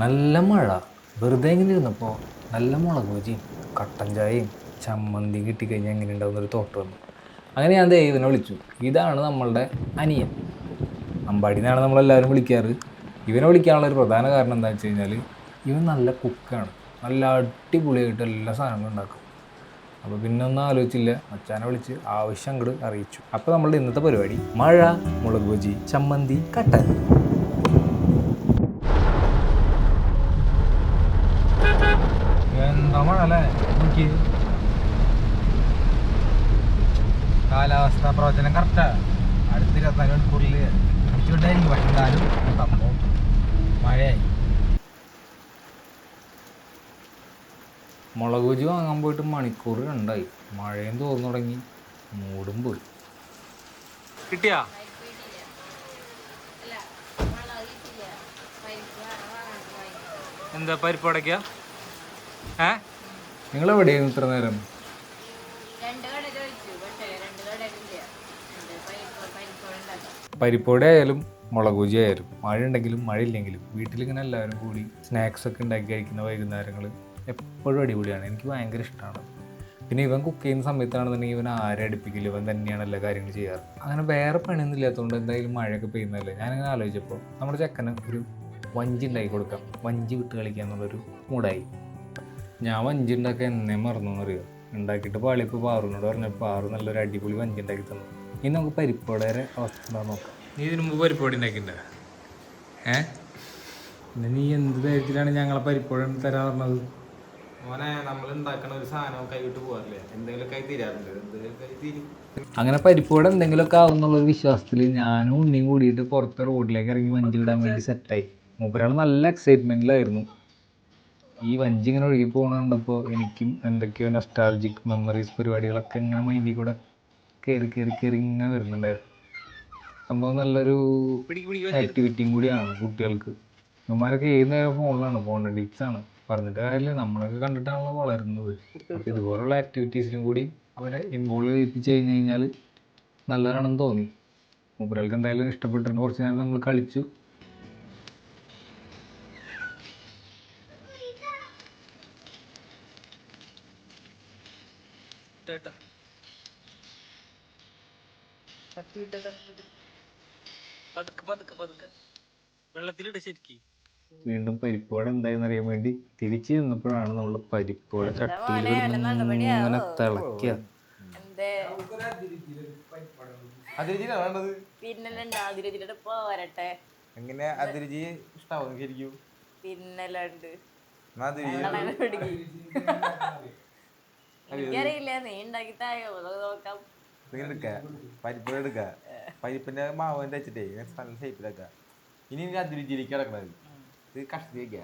നല്ല മഴ. വെറുതെ ഇങ്ങനെ ഇരുന്നപ്പോൾ നല്ല മുളക് ബജിയും കട്ടൻ ചായയും ചമ്മന്തി കിട്ടിക്കഴിഞ്ഞാൽ എങ്ങനെ ഉണ്ടാവുന്നൊരു തോട്ട് വന്നു. അങ്ങനെ ഞാൻ ദൈവനെ വിളിച്ചു. ഇതാണ് നമ്മളുടെ അനിയൻ. അമ്പാടിനാണ് നമ്മളെല്ലാവരും വിളിക്കാറ്. ഇവനെ വിളിക്കാനുള്ള ഒരു പ്രധാന കാരണം എന്താ വെച്ച് കഴിഞ്ഞാൽ ഇവൻ നല്ല കുക്കാണ്. നല്ല അടിപൊളിയായിട്ട് എല്ലാ സാധനങ്ങളും ഉണ്ടാക്കും. അപ്പോൾ പിന്നെ ഒന്നും ആലോചിച്ചില്ല. അച്ഛനെ വിളിച്ച് ആവശ്യം അങ്ങോട്ട് അറിയിച്ചു. അപ്പോൾ നമ്മളുടെ ഇന്നത്തെ പരിപാടി മഴ മുളക് ബജി ചമ്മന്തി കട്ടൻ എന്താ മഴ അല്ലേ നോക്കി കാലാവസ്ഥ പ്രവചനം കറക്റ്റാ. അടുത്ത ഇരുപത്തിനാല് മണിക്കൂറിൽ ഇടിച്ചുകൊണ്ടായിരിക്കും പക്ഷെ എന്നാലും സംഭവം മഴയായി. മുളക് ഗുജി വാങ്ങാൻ പോയിട്ട് മണിക്കൂർ രണ്ടായി മഴയും തോന്നു തുടങ്ങി. മൂടും പോയി. കിട്ടിയാ? എന്താ പരിപ്പടയ്ക്ക ഏ? നിങ്ങൾ എവിടെയായിരുന്നു ഇത്ര നേരം രണ്ട് കട ചോദിച്ചു പക്ഷേ രണ്ട് കടയിലില്ല ഇത് പരിപ്പ് പരിപ്പോടെ ഉണ്ടാക്കാം പരിപ്പോടെ ആയാലും മുളക് ബജി ആയാലും മഴ ഉണ്ടെങ്കിലും മഴ ഇല്ലെങ്കിലും വീട്ടിലിങ്ങനെ എല്ലാവരും കൂടി സ്നാക്സ് ഒക്കെ ഉണ്ടാക്കി കഴിക്കുന്ന വൈകുന്നേരങ്ങൾ എപ്പോഴും അടിപൊളിയാണ്. എനിക്ക് ഭയങ്കര ഇഷ്ടമാണ്. പിന്നെ ഇവൻ കുക്ക് ചെയ്യുന്ന സമയത്താണെന്നുണ്ടെങ്കിൽ ഇവൻ ആരെ അടുപ്പിക്കില്ല? ഇവൻ തന്നെയാണ് എല്ലാ കാര്യങ്ങളും ചെയ്യാറ്. അങ്ങനെ വേറെ പണിയൊന്നും ഇല്ലാത്തതുകൊണ്ട് എന്തായാലും മഴയൊക്കെ പെയ്യുന്നതല്ലേ? ഞാനിങ്ങനെ ആലോചിച്ചപ്പോൾ നമ്മുടെ ചെക്കന് ഒരു വഞ്ചി ഉണ്ടാക്കി കൊടുക്കാം. വഞ്ചി വിട്ട് കളിക്കുക എന്നുള്ളൊരു മൂടായി ഞാൻ വഞ്ചി ഉണ്ടാക്കാൻ എന്നെ മറന്നു എന്നറിയാം ഉണ്ടാക്കിയിട്ട് പാളിയപ്പോൾ പാറുനോട് പറഞ്ഞപ്പോൾ പാറു നല്ലൊരു അടിപൊളി വഞ്ചി ഉണ്ടാക്കി തന്നു. ഇനി നമുക്ക് പരിപ്പോടെ അവസ്ഥ നോക്കാം. നീ ഇതിനു മുമ്പ് പരിപ്പോടി ഉണ്ടാക്കിണ്ട ഏ? നീ എന്ത് ധൈര്യത്തിലാണ് ഞങ്ങളെ പരിപ്പോഴ തരാൻ പറഞ്ഞത്? മോനെ നമ്മൾ ഉണ്ടാക്കണ ഒരു സാധനം കൈവിട്ട് പോകാറില്ലേ? എന്തെങ്കിലും കൈ തീരാറുണ്ട്. എന്തെങ്കിലും കൈ തീരും. അങ്ങനെ പരിപ്പോടെ എന്തെങ്കിലുമൊക്കെ ആവുന്നുള്ള വിശ്വാസത്തിൽ ഞാനും ഉണ്ണിയും കൂടിയിട്ട് പുറത്തെ റോഡിലേക്ക് ഇറങ്ങി വഞ്ചി വിടാൻ വേണ്ടി സെറ്റായി മൂപ്പരാൾ നല്ല എക്സൈറ്റ്മെന്റിലായിരുന്നു ഈ വഞ്ചി ഇങ്ങനെ ഒഴുകി പോകണ കണ്ടപ്പോൾ എനിക്കും എന്തൊക്കെയോ നസ്റ്റാൾജിക് മെമ്മറീസ് പരിപാടികളൊക്കെ ഇങ്ങനെ മൈൻഡിൽ കൂടെ കയറി കയറി കയറി ഇങ്ങനെ വരുന്നുണ്ടായിരുന്നു സംഭവം നല്ലൊരു ആക്ടിവിറ്റിയും കൂടിയാണ് കുട്ടികൾക്ക്. ഇവന്മാരൊക്കെ ഏത് നേരം ഫോണിലാണ്? ഫോൺ അഡിക്ട്സ് ആണ്. പറഞ്ഞിട്ട് കാര്യമില്ല. നമ്മളൊക്കെ കണ്ടിട്ടാണല്ലോ വളരുന്നത്. അപ്പോൾ ഇതുപോലുള്ള ആക്ടിവിറ്റീസിലും കൂടി അവരെ ഇൻവോൾവ് ചെയ്യിപ്പിച്ച് കഴിഞ്ഞ് കഴിഞ്ഞാൽ നല്ലതാണെന്ന് തോന്നി. മൂപ്പരാൾക്ക് എന്തായാലും ഇഷ്ടപ്പെട്ടിട്ടുണ്ട്. കുറച്ച് നേരം നമ്മൾ കളിച്ചു. വെള്ളത്തിലിട്ട് ശരിക്ക്. വീണ്ടും പരിപ്പോടെ എന്തായെന്ന് അറിയാൻ വേണ്ടി തിരിച്ചു ചെന്നപ്പോഴാണ് നമ്മൾ പരിപ്പോടെ ചട്ടിയിൽ ഇങ്ങനെ തിളക്കുക പിന്നലുണ്ട് പോരട്ടെ. എങ്ങനെ അതിരുചി ഇഷ്ടാവും ശരിക്കും? പിന്നലുണ്ട്. എനിക്കറിയില്ല നീ ഉണ്ടാക്കി തായോ? നോക്കാം. ഇങ്ങനെ എടുക്ക. പരിപ്പ് പരിപ്പിന്റെ മാവ് വെച്ചിട്ടേ നല്ല ഷേപ്പിലാക്ക ഇനി ഇനി അതിരുചിയിലേക്ക് കിടക്കണത് ഇത് കഷ്ടി വെക്ക.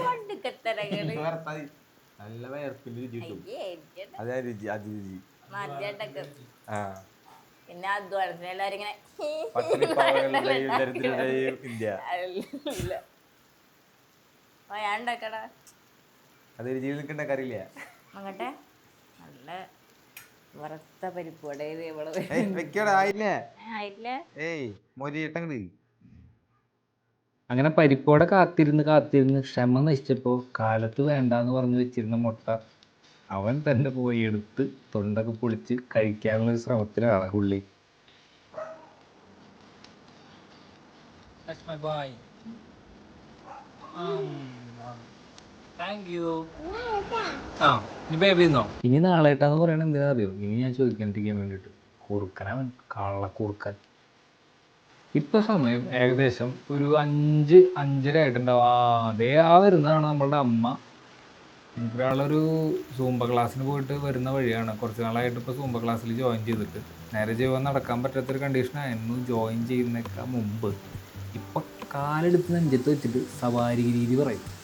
കൊണ്ടുക്കത്തരകൾ നല്ല വയർപ്പിന്റെ രുചി കിട്ടും. അതാ രുചി അതിരുചി ആ. പിന്നെ അധ്വാനത്തിന് എല്ലാരും ഇങ്ങനെ നിൽക്കണ്ട കറിയില്ല അങ്ങട്ടെ. നല്ല വറുത്ത പരിപ്പ് അങ്ങനെ പരിപ്പോടെ കാത്തിരുന്ന് കാത്തിരുന്ന് ക്ഷമ നശിച്ചപ്പോൾ കാലത്ത് വേണ്ടാന്ന് പറഞ്ഞു വെച്ചിരുന്ന മുട്ട അവൻ തന്നെ പോയി എടുത്ത് തൊണ്ടൊക്കെ പൊളിച്ച് കഴിക്കാനുള്ള ഒരു ശ്രമത്തിലാണ് പുള്ളി. That's my boy. Thank you ആ ഇനി ബേബി ഇനി നാളേട്ടാന്ന് പറയണത് എന്തിനാ അറിയോ? ഇനി ഞാൻ ചോദിക്കാണ്ടിരിക്കാൻ വേണ്ടിയിട്ട്. കുറുക്കനവൻ കള്ള കുറുക്കൻ. ഇപ്പൊ സമയം ഏകദേശം ഒരു അഞ്ച് അഞ്ചര ആയിട്ടുണ്ടാവും. ആ അതേ ആ വരുന്നതാണ് നമ്മളുടെ അമ്മ. ഒരാളൊരു സൂമ്പ ക്ലാസ്സിന് പോയിട്ട് വരുന്ന വഴിയാണ്. കുറച്ച് നാളായിട്ട് ഇപ്പോൾ സൂമ്പ ക്ലാസ്സിൽ ജോയിൻ ചെയ്തിട്ട്. നേരെ ജീവൻ നടക്കാൻ പറ്റാത്തൊരു കണ്ടീഷനായിരുന്നു ജോയിൻ ചെയ്യുന്നേക്കാൾ മുമ്പ്. ഇപ്പൊ കാലെടുത്ത് നെഞ്ചത്ത് വെച്ചിട്ട് സവാരി രീതി പറയും.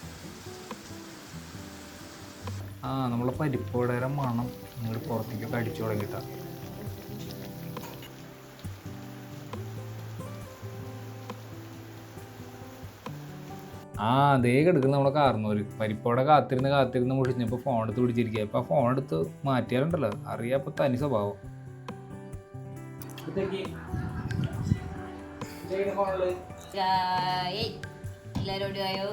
ആ നമ്മളെ പരിപ്പോടേരം മണം. നിങ്ങൾ പുറത്തേക്കൊക്കെ അടിച്ചു തുടങ്ങിയിട്ടാ. ആ അതേ കിടക്കുന്ന നമ്മളെ കാർന്നോര്. പരിപ്പോടെ കാത്തിരുന്ന് കാത്തിരുന്ന് മുഷിഞ്ഞപ്പോൾ ഫോൺ എടുത്ത് പിടിച്ചിരിക്കുക ഇപ്പം ആ ഫോൺ എടുത്ത് മാറ്റിയാലുണ്ടല്ലോ. അറിയാം ഇപ്പം തനി സ്വഭാവം. ചായ എല്ലാവരും ഓടി ആയോ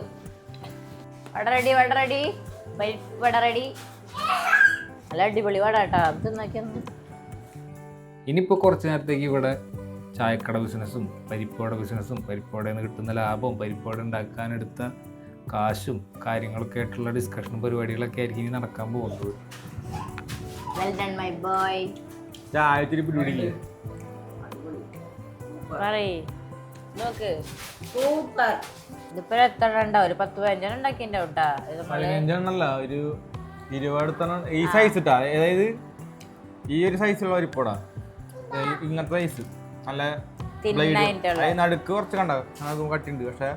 vada ready vada ready. Vada ready നല്ല അടിപൊളി വട കേട്ടോ. അത് നോക്കിയൊന്ന് ഇനിയിപ്പോൾ കുറച്ച് നേരത്തേക്ക് ഇവിടെ ചായക്കട ബിസിനസ്സും പരിപ്പോട ബിസിനസ്സും പരിപ്പോടയിൽ നിന്ന് കിട്ടുന്ന ലാഭവും പരിപ്പോട ഉണ്ടാക്കാനെടുത്ത കാശും കാര്യങ്ങളൊക്കെ ആയിട്ടുള്ള ഡിസ്കഷനും പരിപാടികളൊക്കെ ആയിരിക്കും ഇനി നടക്കാൻ പോകുന്നത്. വെൽ ഡൺ മൈ ബോയ് നോക്ക്. സൂപ്പർ. ഇതിപ്പോ എത്ര ഉണ്ടാവും ഒരു പത്ത് പതിനഞ്ചെണ്ണം ഉണ്ടാക്കിണ്ടാവും കേട്ടാ. ഇത് നമ്മൾ പതിനഞ്ചെണ്ണല്ല ഒരു ഇരുപതെണ്ണം ഈ സൈസ് ഇട്ടാ അതായത് ഈ ഒരു സൈസുള്ള പരിപ്പോടാ ഇങ്ങനത്തെ സൈസ് നല്ല blade. തിന്നായിട്ടുള്ള അത് നടുക്ക് കുറച്ച് കണ്ട? കട്ടിണ്ട് പക്ഷെ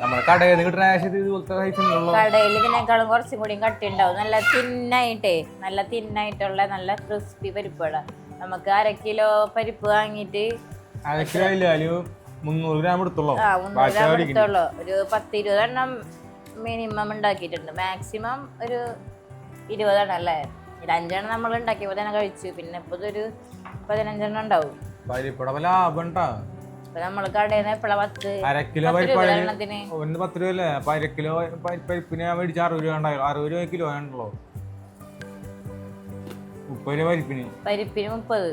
നമ്മുടെ കടയിൽ നിന്ന് കിട്ടുന്ന ആവശ്യത്തിൽ ഇതുപോലത്തെ സൈസ് ഉണ്ടല്ലോ കടയിൽ ഇതിനേക്കാളും കുറച്ചും കൂടി കട്ടി ഉണ്ടാവും നല്ല തിന്നായിട്ടേ നല്ല തിന്നായിട്ടുള്ള നല്ല ക്രിസ്പി പരിപ്പുവട നമുക്ക് അര കിലോ പരിപ്പ് വാങ്ങിയിട്ട് അര കിലോ ഇല്ല ഒരു മുന്നൂറ് ഗ്രാം എടുത്തുള്ളൂ? മുന്നൂറ് ഗ്രാം ഒരു പത്ത് ഇരുപതെണ്ണം മിനിമം ഉണ്ടാക്കിയിട്ടുണ്ട്. മാക്സിമം ഒരു ഇരുപതെണ്ണം അല്ലേ? ഒരു അഞ്ചെണ്ണം നമ്മൾ ഉണ്ടാക്കിയപ്പോൾ തന്നെ കഴിച്ചു. പിന്നെ ഇപ്പൊ ഇതൊരു പതിനഞ്ചെണ്ണം ഉണ്ടാവും. പരിപ്പട ലാഭം നമ്മൾ കടയിൽ നിന്ന് എപ്പോഴാണ് പത്ത്? അര കിലോ പത്ത് രൂപ ഒന്ന് പത്ത് രൂപ അല്ലേ? അപ്പൊ അര കിലോ പരി- പരിപ്പിന് ഞാൻ മേടിച്ച അറുപത് രൂപ ഉണ്ടായി. അറുപത് രൂപ കിലോ ഉണ്ടല്ലോ മുപ്പത് രൂപ പരിപ്പിന് പരിപ്പിന് മുപ്പത്.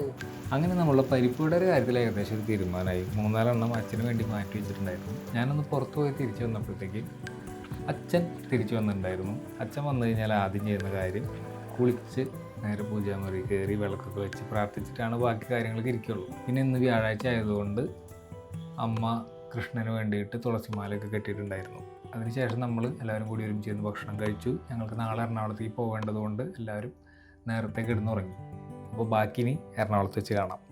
അങ്ങനെ നമ്മളുടെ പരിപ്പുവിടെ ഒരു കാര്യത്തിൽ ഏകദേശം ഒരു തീരുമാനമായി. മൂന്നാലെണ്ണം അച്ഛന് വേണ്ടി മാറ്റി വെച്ചിട്ടുണ്ടായിരുന്നു. ഞാനൊന്ന് പുറത്തു പോയി തിരിച്ചു വന്നപ്പോഴത്തേക്ക് അച്ഛൻ തിരിച്ചു വന്നിട്ടുണ്ടായിരുന്നു. അച്ഛൻ വന്നു കഴിഞ്ഞാൽ ആദ്യം ചെയ്യുന്ന കാര്യം കുളിച്ച് നേരെ പൂജാമുറി കയറി വിളക്കൊക്കെ വെച്ച് പ്രാർത്ഥിച്ചിട്ടാണ് ബാക്കി കാര്യങ്ങളൊക്കെ ഇരിക്കുള്ളൂ. പിന്നെ ഇന്ന് വ്യാഴാഴ്ച ആയതുകൊണ്ട് അമ്മ കൃഷ്ണന് വേണ്ടിയിട്ട് തുളസിമാലയൊക്കെ കെട്ടിയിട്ടുണ്ടായിരുന്നു. അതിനുശേഷം നമ്മൾ എല്ലാവരും കൂടി ഒരുമിച്ച് ഭക്ഷണം കഴിച്ചു. ഞങ്ങൾക്ക് നാളെ എറണാകുളത്തേക്ക് പോകേണ്ടതുകൊണ്ട് എല്ലാവരും നേരത്തെ കിടന്നുറങ്ങി. അപ്പോൾ ബാക്കി ഇനി എറണാകുളത്ത് വെച്ച് കാണാം.